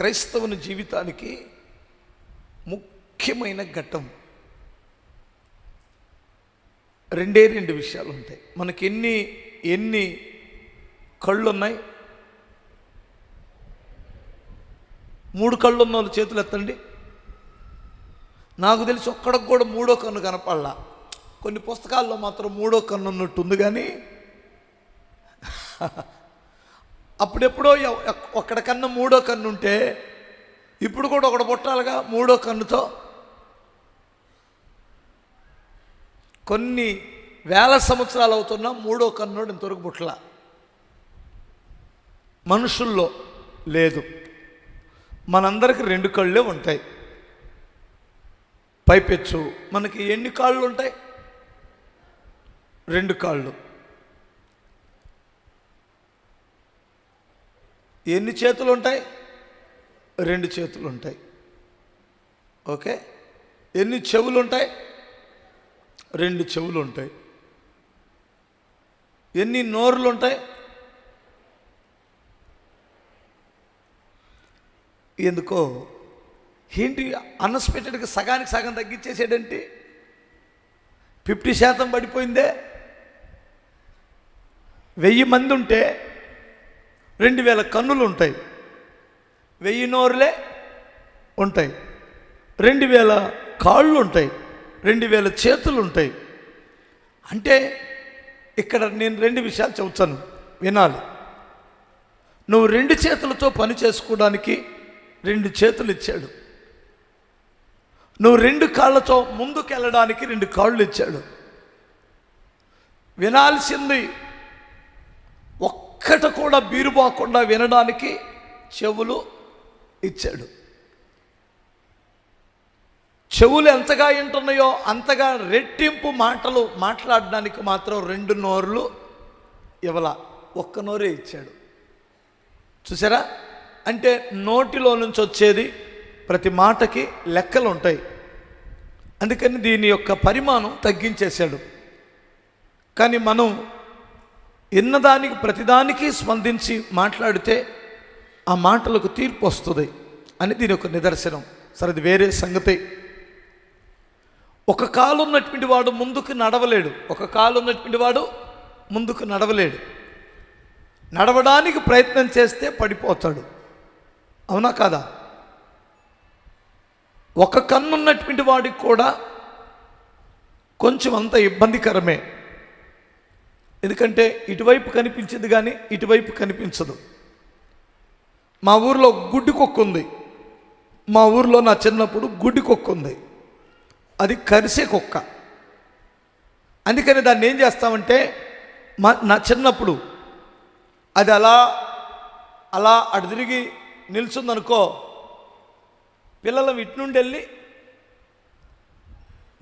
క్రైస్తవుని జీవితానికి ముఖ్యమైన ఘట్టం. రెండే రెండు విషయాలు ఉంటాయి. మనకి ఎన్ని ఎన్ని కళ్ళు ఉన్నాయి మూడు కళ్ళు ఉన్న వాళ్ళు చేతులు ఎత్తండి. నాకు తెలిసి ఒక్కడికి కూడా మూడో కన్ను కనపడలా. కొన్ని పుస్తకాల్లో మాత్రం మూడో కన్ను ఉన్నట్టు ఉంది కానీ అప్పుడెప్పుడో ఎవ- కన్ను మూడో కన్ను ఉంటే ఇప్పుడు కూడా ఒకడు పుట్టాలిగా మూడో కన్నుతో. కొన్ని వేల సంవత్సరాలు అవుతున్నా మూడో కన్నుడు ఇంతవరకు పుట్టల. మనుషుల్లో లేదు. మనందరికి రెండు కళ్ళే ఉంటాయి. పైపెచ్చు. మనకి ఎన్ని కాళ్ళు ఉంటాయి? రెండు కాళ్ళు. ఎన్ని చేతులు ఉంటాయి రెండు చేతులు ఉంటాయి ఓకే? ఎన్ని చెవులు ఉంటాయి రెండు చెవులు ఉంటాయి ఎన్ని నోరులు ఉంటాయి ఎందుకో ఏంటి అన్ఎక్స్పెక్టెడ్గా సగానికి సగం తగ్గించేసాడంటే ఫిఫ్టీ శాతం పడిపోయిందే? వెయ్యి మంది ఉంటే రెండు వేల కన్నులు ఉంటాయి. వెయ్యి నోరులే ఉంటాయి. రెండు వేల కాళ్ళు ఉంటాయి. రెండు వేల చేతులు ఉంటాయి. అంటే ఇక్కడ నేను రెండు విషయాలు చెబుతాను. వినాలి. నువ్వు రెండు చేతులతో పని చేసుకోవడానికి రెండు చేతులు ఇచ్చాడు. నువ్వు రెండు కాళ్ళతో ముందుకు వెళ్ళడానికి రెండు కాళ్ళు ఇచ్చాడు. వినాల్సింది ఒక్కట కూడా బీరుబాకుండా వినడానికి చెవులు ఇచ్చాడు. చెవులు ఎంతగా వింటున్నాయో అంతగా రెట్టింపు మాటలు మాట్లాడడానికి మాత్రం రెండు నోర్లు ఇవ్వల. ఒక్క నోరే ఇచ్చాడు. చూసారా? అంటే నోటిలో నుంచి వచ్చేది ప్రతి మాటకి లెక్కలు ఉంటాయి అందుకని దీని యొక్క పరిమాణం తగ్గించేశాడు. కానీ మనం విన్నదానికి ప్రతిదానికి స్పందించి మాట్లాడితే ఆ మాటలకు తీర్పు వస్తుంది అని దీని ఒక నిదర్శనం. సరే అది వేరే సంగతి. ఒక కాలు ఉన్నటువంటి వాడు ముందుకు నడవలేడు. ఒక కాలు ఉన్నటువంటి వాడు ముందుకు నడవలేడు. నడవడానికి ప్రయత్నం చేస్తే పడిపోతాడు. అవునా కాదా? ఒక కన్ను ఉన్నటువంటి వాడికి కూడా కొంచెం అంత ఇబ్బందికరమే. ఎందుకంటే ఇటువైపు కనిపించింది కానీ ఇటువైపు కనిపించదు. మా ఊర్లో గుడ్డి కుక్క ఉంది. మా ఊర్లో నా చిన్నప్పుడు గుడ్డి కుక్క ఉంది. అది కరిసే కుక్క. అందుకని దాన్ని ఏం చేస్తామంటే మా నా చిన్నప్పుడు అది అలా అలా అటు తిరిగి నిల్చుందనుకో పిల్లలు ఇటు నుండి వెళ్ళి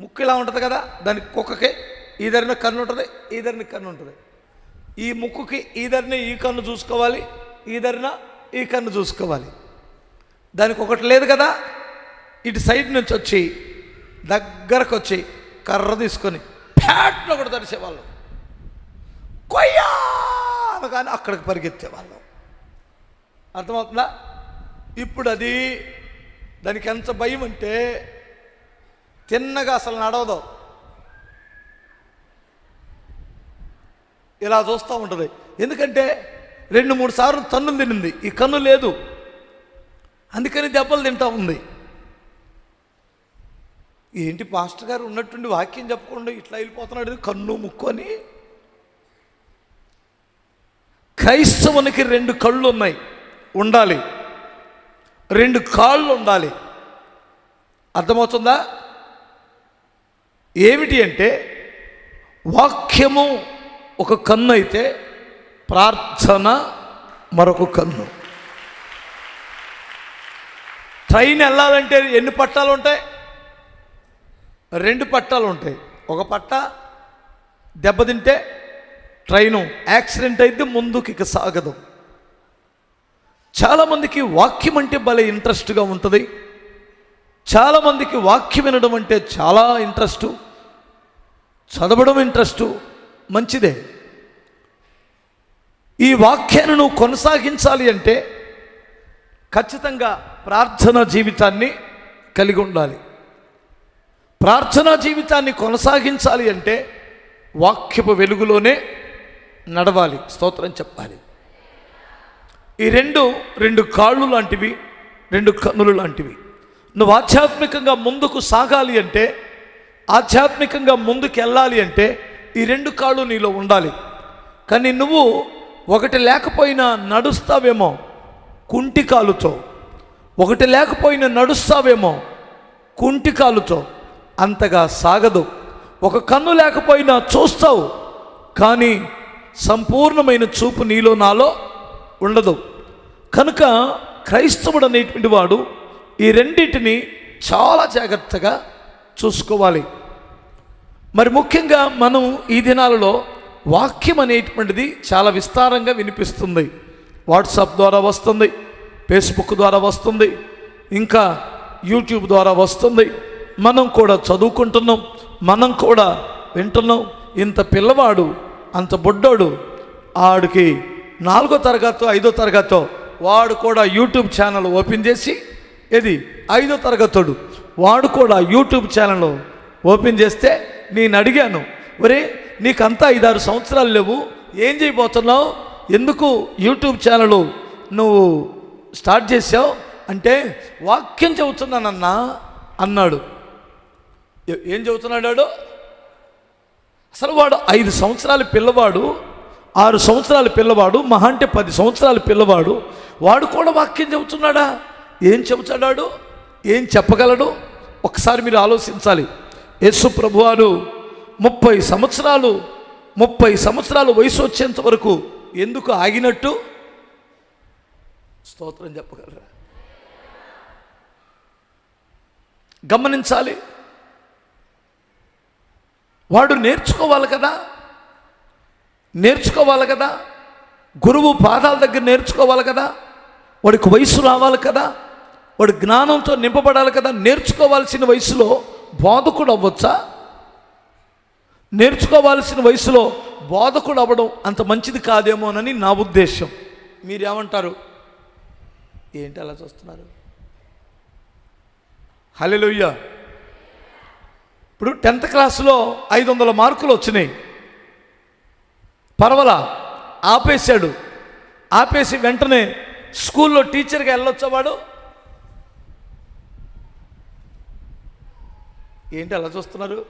ముక్కు ఇలా ఉంటుంది కదా దాని కుక్కకే ఈదరిన కన్ను ఉంటుంది ఈధరిని కన్ను ఉంటుంది. ఈ ముక్కుకి ఈదరిని ఈ కన్ను చూసుకోవాలి ఈధరిన ఈ కన్ను చూసుకోవాలి. దానికి ఒకటి లేదు కదా ఇటు సైడ్ నుంచి వచ్చి దగ్గరకు వచ్చి కర్ర తీసుకొని ఫ్యాట్ను ఒకటి తరిసేవాళ్ళం కొయ్యా అనగానే అక్కడికి పరిగెత్తేవాళ్ళం. అర్థమవుతుందా? ఇప్పుడు అది దానికి ఎంత భయం అంటే తిన్నగా అసలు నడవదు. ఇలా చూస్తూ ఉంటుంది. ఎందుకంటే రెండు మూడు సార్లు తన్ను తినింది. ఈ కన్ను లేదు. అందుకని దెబ్బలు తింటా ఉంది. ఏంటి పాస్టర్ గారు ఉన్నట్టుండి వాక్యం చెప్పకుండా ఇట్లా వెళ్ళిపోతున్నాడు కన్ను ముక్కు క్రైస్తవునికి రెండు కళ్ళు ఉన్నాయి. ఉండాలి. రెండు కాళ్ళు ఉండాలి. అర్థమవుతుందా? ఏమిటి అంటే వాక్యము ఒక కన్ను అయితే ప్రార్థన మరొక కన్ను. ట్రైన్ వెళ్ళాలంటే ఎన్ని పట్టాలు ఉంటాయి? రెండు పట్టాలు ఉంటాయి. ఒక పట్ట దెబ్బతింటే ట్రైను యాక్సిడెంట్ అయితే ముందుకు ఇక సాగదు. చాలామందికి వాక్యం అంటే భలే ఇంట్రెస్ట్గా ఉంటుంది. చాలామందికి వాక్యం వినడం అంటే చాలా ఇంట్రెస్ట్. చదవడం ఇంట్రెస్టు. మంచిదే. ఈ వాక్యాన్ని నువ్వు కొనసాగించాలి అంటే ఖచ్చితంగా ప్రార్థనా జీవితాన్ని కలిగి ఉండాలి. ప్రార్థనా జీవితాన్ని కొనసాగించాలి అంటే వాక్యపు వెలుగులోనే నడవాలి. స్తోత్రం చెప్పాలి. ఈ రెండు రెండు కాళ్ళు లాంటివి రెండు కన్నులు లాంటివి. నువ్వు ఆధ్యాత్మికంగా ముందుకు సాగాలి అంటే ఆధ్యాత్మికంగా ముందుకు వెళ్ళాలి అంటే ఈ రెండు కాళ్ళు నీలో ఉండాలి. కానీ నువ్వు ఒకటి లేకపోయినా నడుస్తావేమో కుంటి కాలుతో. ఒకటి లేకపోయినా నడుస్తావేమో కుంటి కాలుతో. అంతగా సాగదు. ఒక కన్ను లేకపోయినా చూస్తావు కానీ సంపూర్ణమైన చూపు నీలో నాలో ఉండదు. కనుక క్రైస్తవుడు అనేటువంటి వాడు ఈ రెండింటిని చాలా జాగ్రత్తగా చూసుకోవాలి. మరి ముఖ్యంగా మనం ఈ దినాలలో వాక్యం అనేటువంటిది చాలా విస్తారంగా వినిపిస్తుంది. వాట్సాప్ ద్వారా వస్తుంది ఫేస్బుక్ ద్వారా వస్తుంది ఇంకా యూట్యూబ్ ద్వారా వస్తుంది. మనం కూడా చదువుకుంటున్నాం మనం కూడా వింటున్నాం. ఇంత పిల్లవాడు అంత బుడ్డోడు ఆడికి నాలుగో తరగతో ఐదో తరగతో వాడు కూడా యూట్యూబ్ ఛానల్ ఓపెన్ చేసి ఇది ఐదో తరగతుడు వాడు కూడా యూట్యూబ్ ఛానల్ ఓపెన్ చేస్తే నేను అడిగాను ఒరే నీకంతా ఐదారు సంవత్సరాలు లేవు ఏం చేయబోతున్నావు? ఎందుకు యూట్యూబ్ ఛానల్ నువ్వు స్టార్ట్ చేసావు అంటే వాక్యం చెబుతున్నానన్నా అన్నాడు. ఏ- ఏం చెబుతున్నాడు అసలు వాడు ఐదు సంవత్సరాల పిల్లవాడు ఆరు సంవత్సరాల పిల్లవాడు మహా అంటే పది సంవత్సరాల పిల్లవాడు వాడు కూడా వాక్యం చెబుతున్నాడా? ఏం చెబుతాడాడు ఏం చెప్పగలడు? ఒకసారి మీరు ఆలోచించాలి. యేసు ప్రభువారు ముప్పై సంవత్సరాలు ముప్పై సంవత్సరాలు వయసు వచ్చేంత వరకు ఎందుకు ఆగినట్టు? స్తోత్రం చెప్పగలరా? గమనించాలి. వాడు నేర్చుకోవాలి కదా. నేర్చుకోవాలి కదా. గురువు పాదాల దగ్గర నేర్చుకోవాలి కదా. వాడికి వయసు రావాలి కదా. వాడు జ్ఞానంతో నింపబడాలి కదా. నేర్చుకోవాల్సిన వయసులో బోధకుడు అవ్వచ్చా నేర్చుకోవాల్సిన వయసులో బోధకుడు అవ్వడం అంత మంచిది కాదేమోనని నా ఉద్దేశం. మీరేమంటారు? ఏంటి అలా చూస్తున్నారు? హలెలుయ్య ఇప్పుడు టెన్త్ క్లాస్లో ఐదు వందల మార్కులు వచ్చినాయి. పర్వాల? ఆపేశాడు. ఆపేసి వెంటనే స్కూల్లో టీచర్గా వెళ్ళొచ్చా ఏంటి అలా చూస్తున్నారు?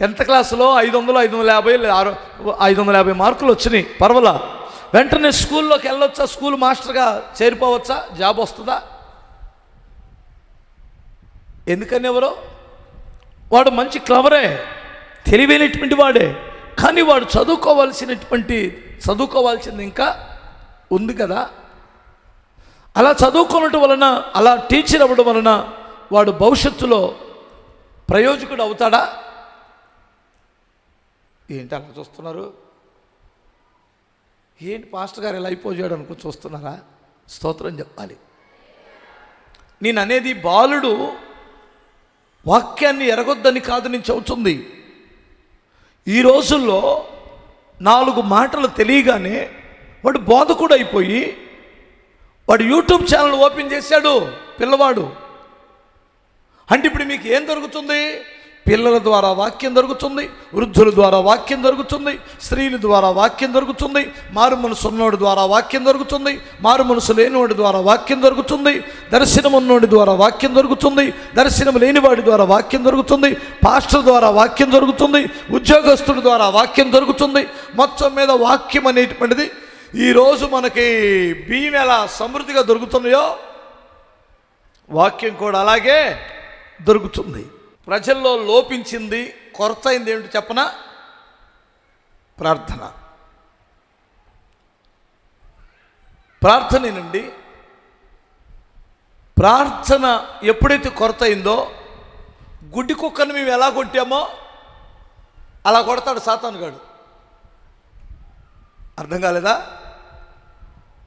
టెన్త్ క్లాస్లో ఐదు వందలు ఐదు వందల యాభై ఆరు ఐదు వందల యాభై మార్కులు వచ్చినాయి. పర్వాలా? వెంటనే స్కూల్లోకి వెళ్ళొచ్చా? స్కూల్ మాస్టర్గా చేరిపోవచ్చా? జాబ్ వస్తుందా? ఎందుకని ఎవరు? వాడు మంచి క్లవరే తెలివైనటువంటి వాడే. కానీ వాడు చదువుకోవాల్సినటువంటి చదువుకోవాల్సింది ఇంకా ఉంది కదా. అలా చదువుకోవటం వలన అలా టీచర్ అవ్వడం వలన వాడు భవిష్యత్తులో ప్రయోజకుడు అవుతాడా? ఏంటి అలా చూస్తున్నారు? ఏంటి పాస్టర్ గారు ఎలా అయిపోయాడు అనుకుని చూస్తున్నారా? స్తోత్రం చెప్పాలి. నేను అనేది బాలుడు వాక్యాన్ని ఎరగొద్దని కాదు నేను చెబుతుంది. ఈ రోజుల్లో నాలుగు మాటలు తెలియగానే వాడు బోధకుడు అయిపోయి వాడు యూట్యూబ్ ఛానల్ ఓపెన్ చేశాడు పిల్లవాడు. అంటే ఇప్పుడు మీకు ఏం దొరుకుతుంది? పిల్లల ద్వారా వాక్యం దొరుకుతుంది వృద్ధుల ద్వారా వాక్యం దొరుకుతుంది స్త్రీల ద్వారా వాక్యం దొరుకుతుంది మారు మనసు ఉన్నోడి ద్వారా వాక్యం దొరుకుతుంది మారు మనసు లేనివాడి ద్వారా వాక్యం దొరుకుతుంది దర్శనం ఉన్నోడి ద్వారా వాక్యం దొరుకుతుంది దర్శనం లేనివాడి ద్వారా వాక్యం దొరుకుతుంది పాస్టర్ ద్వారా వాక్యం దొరుకుతుంది ఉద్యోగస్తుడి ద్వారా వాక్యం దొరుకుతుంది. మొత్తం మీద వాక్యం అనేటువంటిది ఈరోజు మనకి బియ్యం ఎలా సమృద్ధిగా దొరుకుతున్నాయో వాక్యం కూడా అలాగే దొరుకుతుంది. ప్రజల్లో లోపించింది కొరత అయింది ఏమిటి చెప్పన? ప్రార్థన. ప్రార్థన నుండి ప్రార్థన ఎప్పుడైతే కొరత అయిందో గుడ్డి కుక్కను మేము ఎలా కొట్టామో అలా కొడతాడు సాతానుగాడు అర్థం కాలేదా?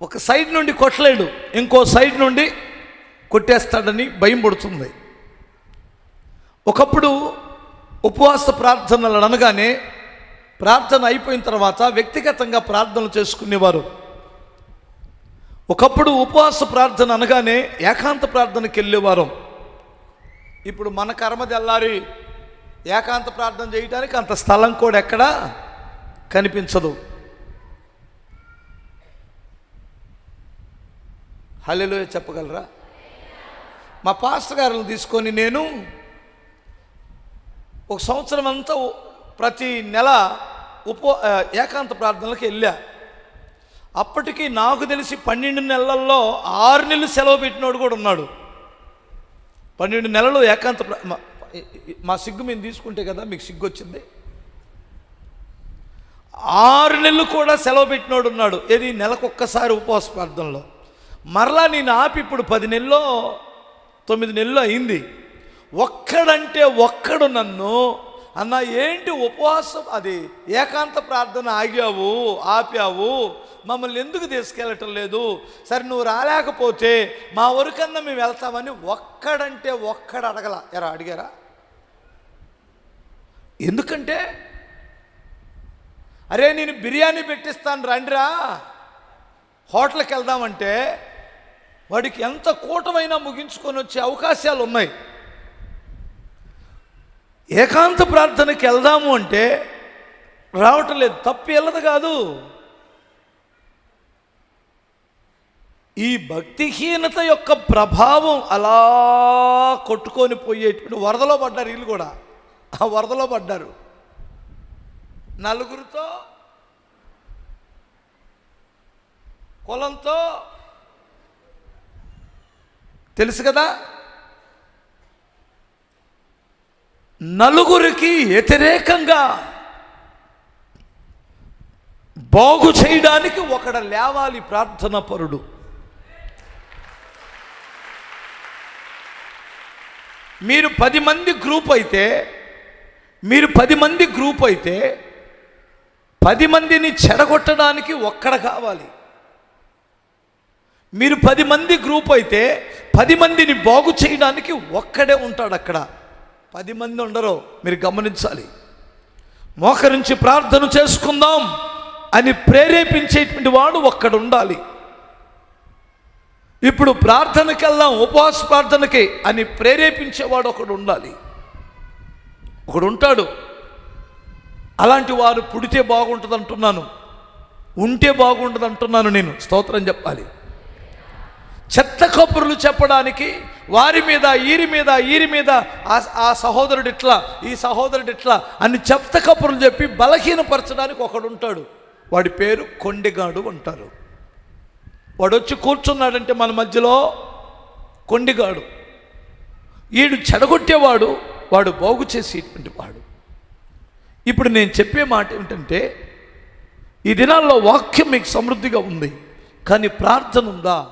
ఒక సైడ్ నుండి కొట్టలేడు ఇంకో సైడ్ నుండి కొట్టేస్తాడని భయం పడుతుంది. ఒకప్పుడు ఉపవాస ప్రార్థనలు అనగానే ప్రార్థన అయిపోయిన తర్వాత వ్యక్తిగతంగా ప్రార్థనలు చేసుకునేవారు. ఒకప్పుడు ఉపవాస ప్రార్థన అనగానే ఏకాంత ప్రార్థనకి వెళ్ళేవారు. ఇప్పుడు మన కర్మ తెల్లారి ఏకాంత ప్రార్థన చేయడానికి అంత స్థలం కూడా ఎక్కడా కనిపించదు. హల్లెలూయ చెప్పగలరా? మా పాస్టర్ గారిని తీసుకొని నేను ఒక సంవత్సరం అంతా ప్రతి నెల ఉప ఏకాంత ప్రార్థనలకు వెళ్ళా. అప్పటికి నాకు తెలిసి పన్నెండు నెలల్లో ఆరు నెలలు సెలవు పెట్టినోడు కూడా ఉన్నాడు. పన్నెండు నెలలు ఏకాంత మా- సిగ్గు మేము తీసుకుంటే కదా మీకు సిగ్గు వచ్చింది ఆరు నెలలు కూడా సెలవు పెట్టినోడు ఉన్నాడు. ఏది నెలకొక్కసారి ఉపవాస ప్రార్థనలో. మరలా నేను ఆపి ఇప్పుడు పది నెలలో తొమ్మిది నెలలు అయింది. ఒక్కడంటే ఒక్కడు నన్ను. అన్న ఏంటి ఉపవాసం? అది ఏకాంత ప్రార్థన ఆగావు ఆపావు మమ్మల్ని ఎందుకు తీసుకెళ్ళటం లేదు? సరే నువ్వు రాలేకపోతే మా ఊరికన్నా మేము వెళ్తామని ఒక్కడంటే ఒక్కడు అడగల. ఎరా అడిగారా? ఎందుకంటే? అరే నేను బిర్యానీ పెట్టిస్తాను రండిరా. హోటల్కి వెళ్దామంటే వాడికి ఎంత కూటమైనా ముగించుకొని వచ్చే అవకాశాలు ఉన్నాయి ఏకాంత ప్రార్థనకి వెళ్దాము అంటే రావటం లేదు. తప్పి వెళ్ళదు కాదు. ఈ భక్తిహీనత యొక్క ప్రభావం అలా కొట్టుకొని పోయేటువంటి వరదలో పడ్డారు వీళ్ళు కూడా. ఆ వరదలో పడ్డారు. నలుగురితో కులంతో తెలుసు కదా? నలుగురికి వ్యతిరేకంగా బాగు చేయడానికి ఒకడ లేవాలి ప్రార్థన పరుడు. మీరు పది మంది గ్రూప్ అయితే మీరు పది మంది గ్రూప్ అయితే పది మందిని చెడగొట్టడానికి ఒక్కడ కావాలి. మీరు పది మంది గ్రూప్ అయితే పది మందిని బాగు చేయడానికి ఒక్కడే ఉంటాడు అక్కడ. పది మంది ఉండరు. మీరు గమనించాలి. మోకరించి ప్రార్థన చేసుకుందాం అని ప్రేరేపించేటువంటి వాడు ఒక్కడు ఉండాలి. ఇప్పుడు ప్రార్థనకి వెళ్దాం ఉపవాస ప్రార్థనకి అని ప్రేరేపించేవాడు ఒకడు ఉండాలి. ఒకడు ఉంటాడు. అలాంటి వారు పుడితే బాగుంటుంది అంటున్నాను. ఉంటే బాగుంటుంది అంటున్నాను నేను. స్తోత్రం చెప్పాలి. చెత్త కబుర్లు చెప్పడానికి వారి మీద ఈరి మీద ఈరి మీద ఆ- ఆ సహోదరుడు ఇట్లా ఈ సహోదరుడు ఇట్లా అని చెప్త కబుర్లు చెప్పి బలహీనపరచడానికి ఒకడు ఉంటాడు. వాడి పేరు కొండిగాడు అంటారు. వాడు వచ్చి కూర్చున్నాడంటే మన మధ్యలో కొండిగాడు. ఈడు చెడగొట్టేవాడు వాడు బాగు చేసేటువంటి వాడు. ఇప్పుడు నేను చెప్పే మాట ఏమిటంటే ఈ దినాల్లో వాక్యం మీకు సమృద్ధిగా ఉంది కానీ ప్రార్థన ఉందా?